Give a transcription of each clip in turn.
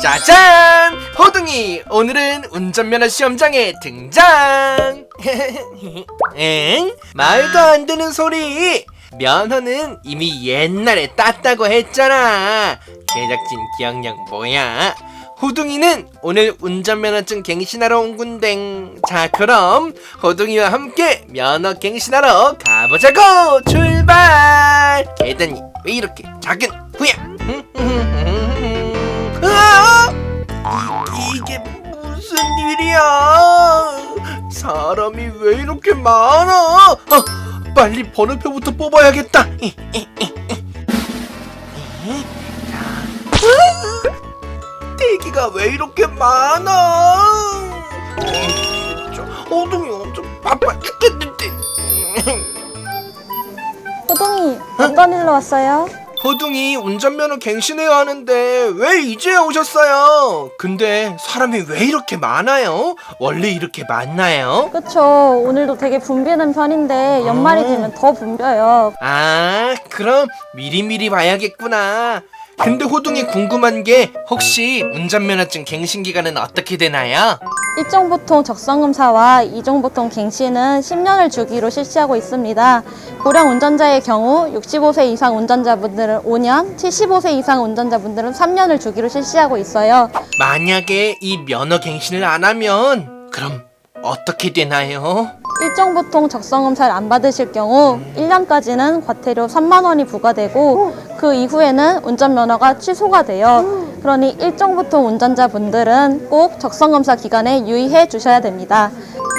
짜잔! 호둥이 오늘은 운전면허 시험장에 등장! 엥? 말도 안 되는 소리! 면허는 이미 옛날에 땄다고 했잖아! 제작진 기억력 뭐야? 호둥이는 오늘 운전면허증 갱신하러 온 군댕. 자, 그럼 호둥이와 함께 면허 갱신하러 가보자고! 출발! 계단이 왜 이렇게 작은 후야? 무슨 일이야? 사람이 왜 이렇게 많아? 어, 빨리 번호표부터 뽑아야겠다. 으아! 대기가 왜 이렇게 많아? 이, 저 어둠이 엄청 바빠 죽겠는데. 호동이 어떤 일로 왔어요? 호둥이 운전면허 갱신해야 하는데 왜 이제 오셨어요? 근데 사람이 왜 이렇게 많아요? 원래 이렇게 많나요? 그쵸 오늘도 되게 붐비는 편인데 연말이 음. 되면 더 붐벼요 아, 그럼 미리미리 봐야겠구나. 근데 호둥이 궁금한 게 혹시 운전면허증 갱신 기간은 어떻게 되나요? 일정보통 적성검사와 이종보통 갱신은 10년을 주기로 실시하고 있습니다 고령 운전자의 경우 65세 이상 운전자분들은 5년 75세 이상 운전자분들은 3년을 주기로 실시하고 있어요 만약에 이 면허 갱신을 안 하면 그럼 어떻게 되나요? 일정 보통 적성검사를 안 받으실 경우 1년까지는 과태료 3만 원이 부과되고 그 이후에는 운전면허가 취소가 돼요. 그러니 일정 보통 운전자분들은 꼭 적성검사 기간에 유의해 주셔야 됩니다.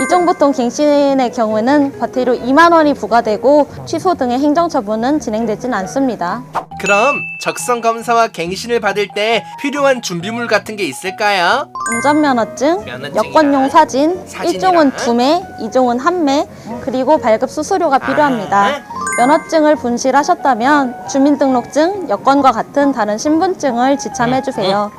이정보통 갱신의 경우에는 과태료 2만 원이 부과되고 취소 등의 행정처분은 진행되진 않습니다. 그럼 적성 검사와 갱신을 받을 때 필요한 준비물 같은 게 있을까요? 운전면허증, 면허증이랑 여권용 사진, 사진이랑 일종은 두 매, 이종은 한 매, 그리고 발급 수수료가 필요합니다. 아. 면허증을 분실하셨다면 주민등록증, 여권과 같은 다른 신분증을 지참해 주세요.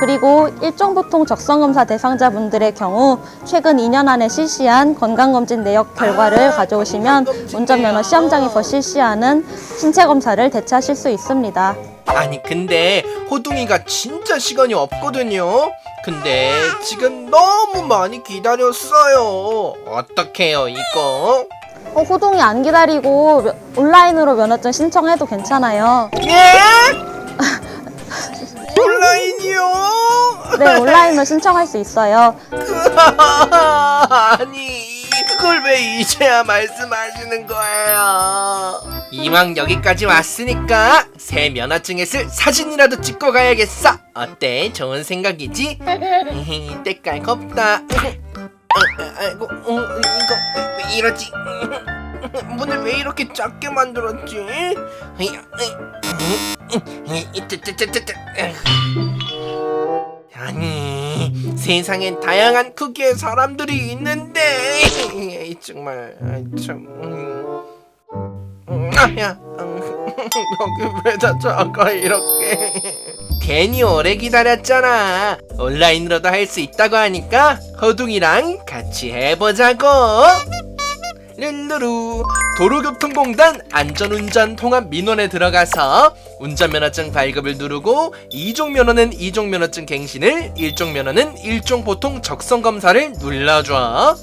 그리고 일종보통 적성검사 대상자분들의 경우 최근 2년 안에 실시한 건강검진 내역 결과를 가져오시면 운전면허 시험장에서 실시하는 신체검사를 대체하실 수 있습니다. 아니 근데 호둥이가 진짜 시간이 없거든요. 근데 지금 너무 많이 기다렸어요. 어떡해요 이거? 어, 호동이 안 기다리고 며- 온라인으로 면허증 신청해도 괜찮아요. 예? 온라인이요? 네, 온라인으로 신청할 수 있어요. 아니 그걸 왜 이제야 말씀하시는 거예요? 이왕 여기까지 왔으니까 새 면허증에 쓸 사진이라도 찍고 가야겠어. 어때? 좋은 생각이지? 때깔 겁다. 어, 어, 아이고, 어, 이거 왜 이러지? 문을 왜 이렇게 작게 만들었지? 아니 세상엔 다양한 크기의 사람들이 있는데. 에이, 정말. 참. 음. 음, 아야. 음, 여기 왜다 작아 이렇게. 괜히 오래 기다렸잖아. 온라인으로도 할 수 있다고 하니까 허둥이랑 같이 해보자고 룰루루. 도로교통공단 안전운전 통합 민원에 들어가서 운전면허증 발급을 누르고 이종면허는 이종면허증 갱신을 일종면허는 일종보통 적성검사를 눌러줘.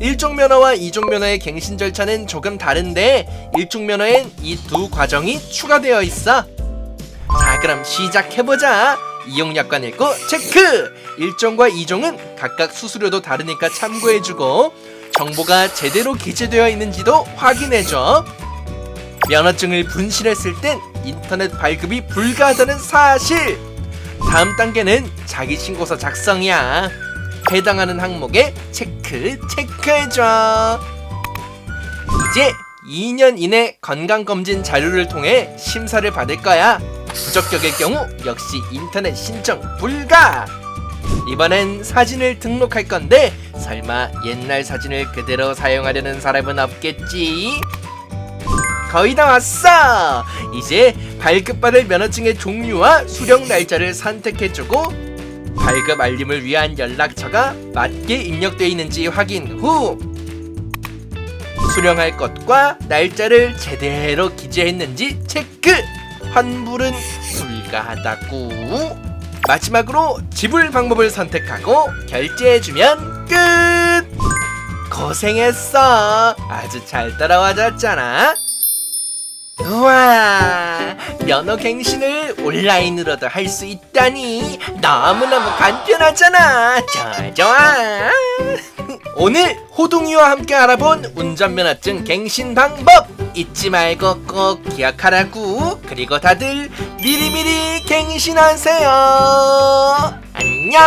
일종면허와 이종면허의 갱신 절차는 조금 다른데 일종면허엔 이 두 과정이 추가되어 있어. 자 그럼 시작해보자. 이용약관 읽고 체크! 일종과 이종은 각각 수수료도 다르니까 참고해주고 정보가 제대로 기재되어 있는지도 확인해줘 면허증을 분실했을 땐 인터넷 발급이 불가하다는 사실 다음 단계는 자기신고서 작성이야 해당하는 항목에 체크 체크해줘 이제 2년 이내 건강검진 자료를 통해 심사를 받을 거야. 부적격의 경우 역시 인터넷 신청 불가. 이번엔 사진을 등록할 건데 설마 옛날 사진을 그대로 사용하려는 사람은 없겠지? 거의 다 왔어. 이제 발급 받을 면허증의 종류와 수령 날짜를 선택해주고 발급 알림을 위한 연락처가 맞게 입력되어 있는지 확인 후 수령할 것과 날짜를 제대로 기재했는지 체크 환불은 불가하다고 마지막으로 지불 방법을 선택하고 결제해주면 끝! 고생했어. 아주 잘 따라와줬잖아. 우와, 면허 갱신을 온라인으로도 할 수 있다니 너무너무 간편하잖아. 좋아, 좋아. 오늘 호동이와 함께 알아본 운전면허증 갱신 방법 잊지 말고 꼭 기억하라고. 그리고 다들 미리미리 갱신하세요. 안녕.